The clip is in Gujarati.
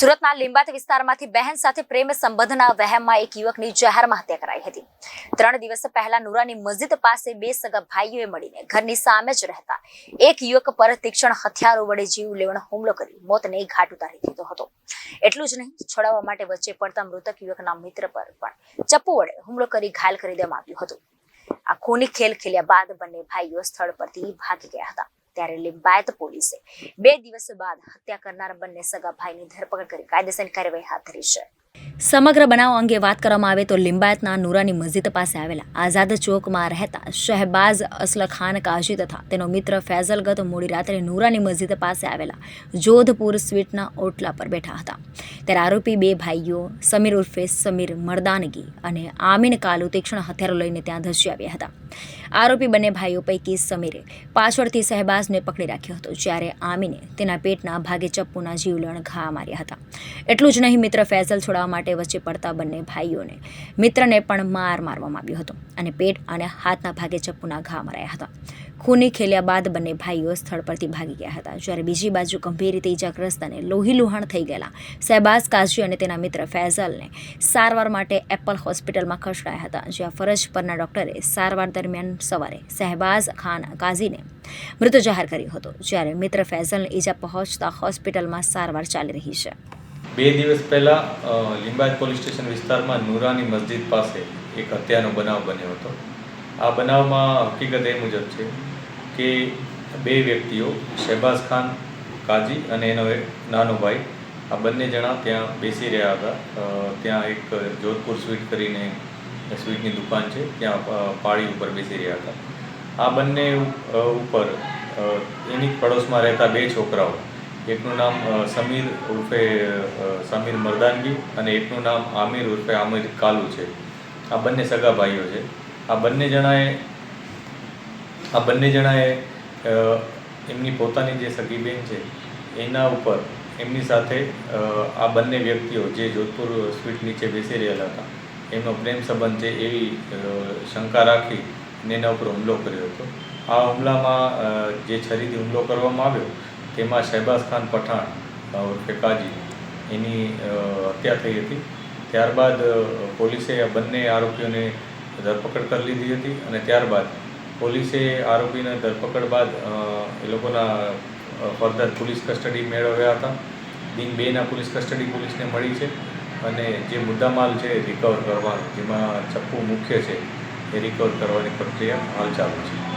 સુરતના લીંબાત વિસ્તારમાંથી બહેન સાથે પ્રેમ સંબંધના વહેમમાં એક યુવકની જહેરમાં હત્યા કરાઈ હતી. ત્રણ દિવસ પહેલા નુરાની મસ્જિદ પાસે બે સગા ભાઈઓએ મળીને ઘરની સામે જ રહેતા એક યુવક પર તીક્ષ્ણ હથિયારો વડે જીવ લેવણ હુમલો કરી મોતને ઘાટ ઉતારી દીધો હતો. એટલું જ નહીં, છોડાવવા માટે વચ્ચે પડતા મૃતક યુવકના મિત્ર પર પણ ચપ્પુ વડે હુમલો કરી ઘાયલ કરી દેવામાં આવ્યું હતું. આ ખૂની ખેલ ખેલ્યા બાદ બંને ભાઈઓ સ્થળ પરથી ભાગી ગયા હતા. ત્યારે લિંબાયત પોલીસે બે દિવસ બાદ હત્યા કરનાર બંને સગા ભાઈની ધરપકડ કરી કાયદેસરની કાર્યવાહી હાથ ધરી છે. સમગ્ર બનાવ અંગે વાત કરવામાં આવે તો લિંબાયતના નુરાની મસ્જિદ પાસે આવેલા આઝાદ ચોકમાં રહેતા શહેબાઝ અસલખાન કાઝી તથા તેનો મિત્ર ફૈઝલ મોડી રાત્રે નુરાની મસ્જિદ પાસે આવેલા જોધપુર સ્વીટના ઓટલા પર બેઠા હતા. ત્યારે આરોપી બે ભાઈઓ, સમીર ઉર્ફે સમીર મરદાનગી અને આમીન કાલુ તીક્ષ્ણ હથિયારો લઈને ત્યાં ધસી આવ્યા હતા. આરોપી બંને ભાઈઓ પૈકી સમીરે પાછળથી શહેબાઝને પકડી રાખ્યો હતો, જ્યારે આમીને તેના પેટના ભાગે ચપ્પુના જીવલણ ઘા માર્યા હતા. એટલું જ નહીં, મિત્ર ફૈઝલ છોડાવવા માટે વચ્ચે પડતા બંને ભાઈઓને, મિત્રને પણ માર મારવામાં આવ્યો હતો અને પેટ અને હાથના ભાગે ચપ્પુના ઘા મરાયા હતા. ખૂની ખેલ્યા બાદ બંને ભાઈઓ સ્થળ પરથી ભાગી ગયા હતા. જ્યારે બીજી બાજુ ગંભીર રીતે ઇજાગ્રસ્ત અને લોહી લુહાણ થઈ ગયેલા શહેબાઝ કાઝી અને તેના મિત્ર ફૈઝલને સારવાર માટે એપલ હોસ્પિટલમાં ખસેડાયા હતા, જ્યાં ફરજ પરના ડોક્ટરે સારવાર દરમિયાન સવારે શહેબાઝ ખાન કાઝીને મૃત જાહેર કર્યો હતો, જ્યારે મિત્ર ફૈઝલને ઈજા પહોંચતા હોસ્પિટલમાં સારવાર ચાલી રહી છે. બે દિવસ પહેલાં લિંબાયત પોલીસ સ્ટેશન વિસ્તારમાં નુરાની મસ્જિદ પાસે એક હત્યાનો બનાવ બન્યો હતો. આ બનાવમાં હકીકત એ મુજબ છે કે બે વ્યક્તિઓ શહેબાઝ ખાન કાજી અને એનો એક નાનો ભાઈ, આ બંને જણા ત્યાં બેસી રહ્યા હતા. ત્યાં એક જોધપુર સ્વીટ કરીને સ્વીટની દુકાન છે, ત્યાં પાળી ઉપર બેસી રહ્યા હતા. આ બંને ઉપર એની પડોશમાં રહેતા બે છોકરાઓ એકનું નામ સમીર ઉર્ફે સમીર મરદાનગી અને એકનું નામ આમિર ઉર્ફે આમિર કાલુ છે. આ બંને સગા ભાઈઓ છે. આ બંને જણાએ, આ બંને જણાએ એમની પોતાની જે સગી બેન છે, એના ઉપર, એમની સાથે આ બંને વ્યક્તિઓ જે જોધપુર સ્વીટ નીચે બેસી રહેલા હતા એમનો પ્રેમ સંબંધ છે એવી શંકા રાખી અને એના ઉપર હુમલો કર્યો હતો. આ હુમલામાં જે છરીથી હુમલો કરવામાં આવ્યો તેમાં શહેબાઝ ખાન પઠાણ ઉર્ફે કાજી એની હત્યા થઈ હતી. ત્યારબાદ પોલીસે આ બંને આરોપીઓને ધરપકડ કરી લીધી હતી અને ત્યારબાદ પોલીસે આરોપીને ધરપકડ બાદ એ લોકોના ફર્ધર પોલીસ કસ્ટડી મેળવ્યા હતા. દિન બેના પોલીસ કસ્ટડી પોલીસને મળી છે અને જે મુદ્દામાલ છે રિકવર કરવાનો જેમાં ચપ્પુ મુખ્ય છે, એ રિકવર કરવાની પ્રક્રિયા હાલ ચાલુ છે.